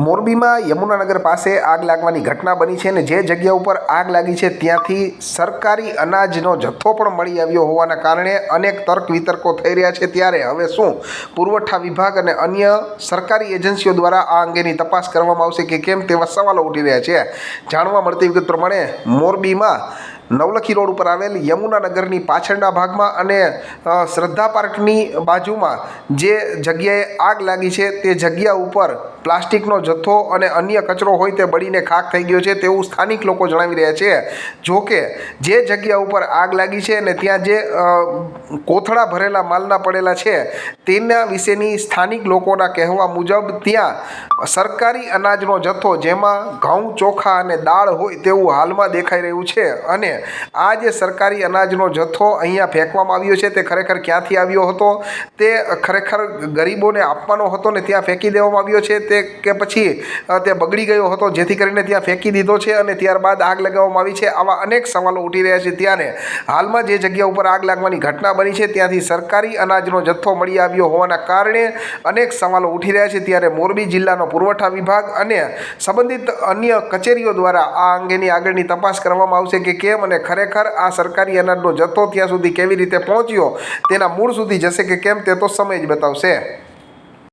મોરબીમાં યમુનાનગર પાસે આગ લાગવાની ઘટના બની છે અને જે જગ્યા ઉપર આગ લાગી છે ત્યાંથી સરકારી અનાજનો જથ્થો પણ મળી આવ્યો હોવાના કારણે અનેક તર્ક વિતર્કો થઈ રહ્યા છે. ત્યારે હવે શું? પુરવઠા વિભાગ અને અન્ય સરકારી એજન્સીઓ દ્વારા આ અંગેની તપાસ કરવામાં આવશે કે કેમ તેવા સવાલો ઉઠી રહ્યા છે. જાણવા મળતી વિગત પ્રમાણે મોરબીમાં નવલખી રોડ ઉપર આવેલ યમુનાનગરની પાછળના ભાગમાં અને શ્રદ્ધા પાર્કની બાજુમાં જે જગ્યાએ આગ લાગી છે તે જગ્યા ઉપર પ્લાસ્ટિકનો જથ્થો અને અન્ય કચરો હોય તે બળીને ખાખ થઈ ગયો છે તેવું સ્થાનિક લોકો જણાવી રહ્યા છે. જો કે જે જગ્યા ઉપર આગ લાગી છે અને ત્યાં જે કોથળા ભરેલા માલના પડેલા છે તેના વિશેની સ્થાનિક લોકોના કહેવા મુજબ ત્યાં સરકારી અનાજનો જથ્થો જેમાં ઘઉં, ચોખા અને દાળ હોય તેવું હાલમાં દેખાઈ રહ્યું છે અને આ જે સરકારી અનાજનો જથ્થો અહીંયા ફેંકવામાં આવ્યો છે તે ખરેખર ક્યાંથી આવ્યો હતો? તે ખરેખર ગરીબોને આપવાનો હતો ને ત્યાં ફેંકી દેવામાં આવ્યો છે તે કે પછી તે બગડી ગયો હતો જેથી કરીને ત્યાં ફેંકી દીધો છે અને ત્યારબાદ આગ લગાવવામાં આવી છે? આવા અનેક સવાલો ઉઠી રહ્યા છે ત્યારે હાલમાં જે જગ્યા ઉપર આગ લાગવાની ઘટના બની છે ત્યાંથી સરકારી અનાજનો જથ્થો મળી આવ્યો હોવાના કારણે અનેક સવાલો ઉઠી રહ્યા છે ત્યારે મોરબી જિલ્લાનો પુરવઠા વિભાગ અને સંબંધિત અન્ય કચેરીઓ દ્વારા આ અંગેની આગળની તપાસ કરવામાં આવશે કે કેમ અને ખરેખર આ સરકારી અનાજનો જથ્થો ત્યાં સુધી કેવી રીતે પહોંચ્યો તેના મૂળ સુધી જશે કે કેમ તે તો સમય જ બતાવશે.